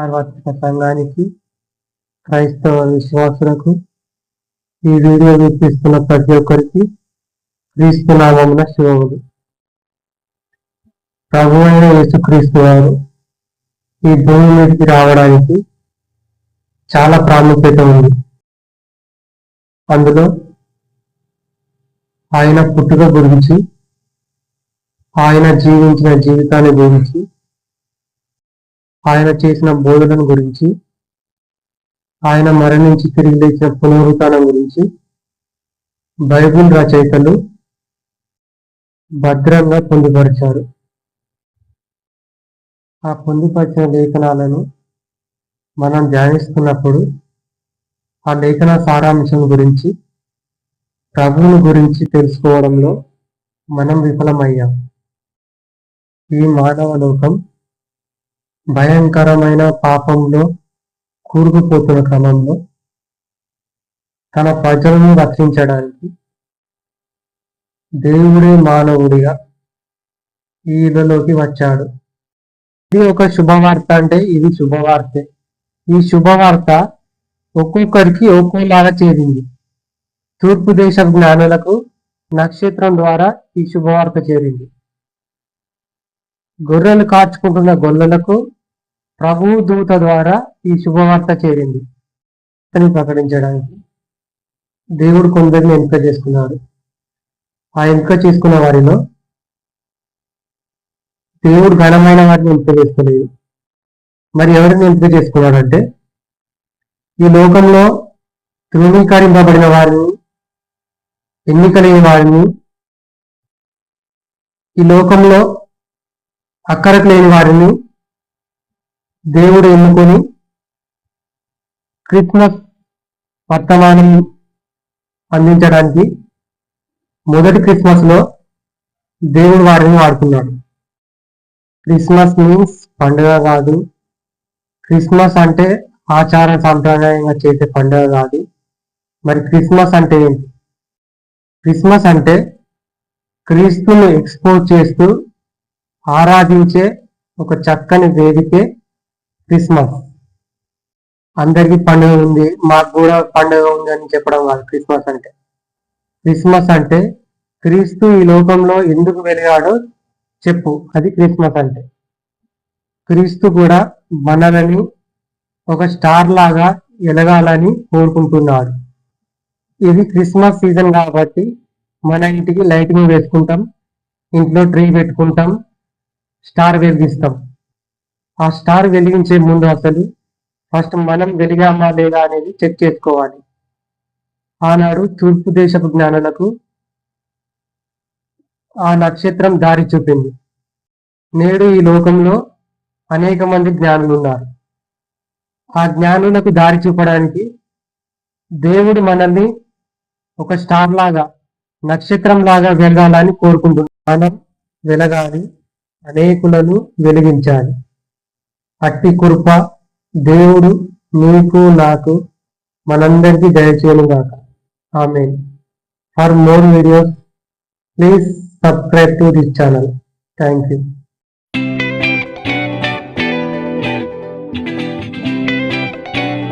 సార్వత్రిక సంఘానికి క్రైస్తవ విశ్వాసులకు ఈ వీడియో వీక్షిస్తున్న ప్రతి ఒక్కరికి క్రీస్తు నామమున శివములు. ప్రభు అయిన యేసుక్రీస్తు వారు ఈ భూమి మీదకి రావడానికి చాలా ప్రాముఖ్యత ఉంది. అందులో ఆయన పుట్టుక గురించి ఆయన జీవించిన జీవితాన్ని గురించి ఆయన చేసిన బోధనను గురించి ఆయన మరణించి తిరిగి లేచిన పునరుత్నం గురించి బైబిల్ రచయితలు భద్రంగా పొందుపరిచారు. ఆ పొందుపరిచిన లేఖనాలను మనం ధ్యానిస్తున్నప్పుడు ఆ లేఖన సారాంశం గురించి ప్రభువుని గురించి తెలుసుకోవడంలో మనం విఫలమయ్యాం. ఈ మానవ లోకం భయంకరమైన పాపంలో కూరుకుపోతున్న క్రమంలో తన ప్రజలను రక్షించడానికి దేవుడే మానవుడిగా ఈలోకి వచ్చాడు. ఇది ఒక శుభవార్త అంటే ఇది శుభవార్తే. ఈ శుభవార్త ఒక్కొక్కరికి ఒక్కోలాగా చేరింది. తూర్పు దేశ జ్ఞానులకు నక్షత్రం ద్వారా ఈ శుభవార్త చేరింది. గొర్రెలు కాచుకుంటున్న గొల్లలకు ప్రభు దూత ద్వారా ఈ శుభవార్త చేరింది. అని ప్రకటించడానికి దేవుడు కొందరిని ఎంపిక చేసుకున్నాడు. ఆ ఎంపిక చేసుకున్న వారిలో దేవుడు ఘనమైన వారిని ఎంపిక చేసుకోలేదు. మరి ఎవరిని ఎంపిక చేసుకున్నాడంటే ఈ లోకంలో ధృవీకరింపబడిన వారిని ఎన్నికలేని వారిని ఈ లోకంలో అక్కరకు లేని వారిని దేవుడు ఎన్నుకొని క్రిస్మస్ వర్తమానం అందించడానికి మొదటి క్రిస్మస్లో దేవుడు వారిని వాడుకున్నాడు. క్రిస్మస్ మీన్స్ పండుగ కాదు. క్రిస్మస్ అంటే ఆచార సాంప్రదాయంగా చేసే పండుగ కాదు. మరి క్రిస్మస్ అంటే ఏంటి? క్రిస్మస్ అంటే క్రీస్తుని ఎక్స్పోజ్ చేస్తూ ఆరాధించే ఒక చక్కని వేదికే క్రిస్మస్. అందరికి పండుగ ఉంది మాకు కూడా పండుగ ఉంది అని చెప్పడం కాదు క్రిస్మస్ అంటే. క్రిస్మస్ అంటే క్రీస్తు ఈ లోకంలో ఎందుకు వెలిగాడో చెప్పు అది క్రిస్మస్ అంటే. క్రీస్తు కూడా మనలని ఒక స్టార్ లాగా ఎలగాలని కోరుకుంటున్నాడు. ఇది క్రిస్మస్ సీజన్ కాబట్టి మన ఇంటికి లైటింగ్ వేసుకుంటాం ఇంట్లో ట్రీ పెట్టుకుంటాం స్టార్ వెలిగిస్తాం. ఆ స్టార్ వెలిగించే ముందు అసలు ఫస్ట్ మనం వెలిగామా లేదా అనేది చెక్ చేసుకోవాలి. ఆనాడు తూర్పు దేశపు జ్ఞానులకు ఆ నక్షత్రం దారి చూపింది. నేడు ఈ లోకంలో అనేక మంది జ్ఞానులు ఉన్నారు. ఆ జ్ఞానులకు దారి చూపడానికి దేవుడు మనల్ని ఒక స్టార్ లాగా నక్షత్రం లాగా వెలగాలని కోరుకుంటున్నాం మనం వెలగాలి. అనేకులను వెలిగించాలి. అట్టి కృప దేవుడు నీకు నాకు మనందరికీ దయచేయనుగాక. ఆమె for more videos please subscribe to this channel. Thank you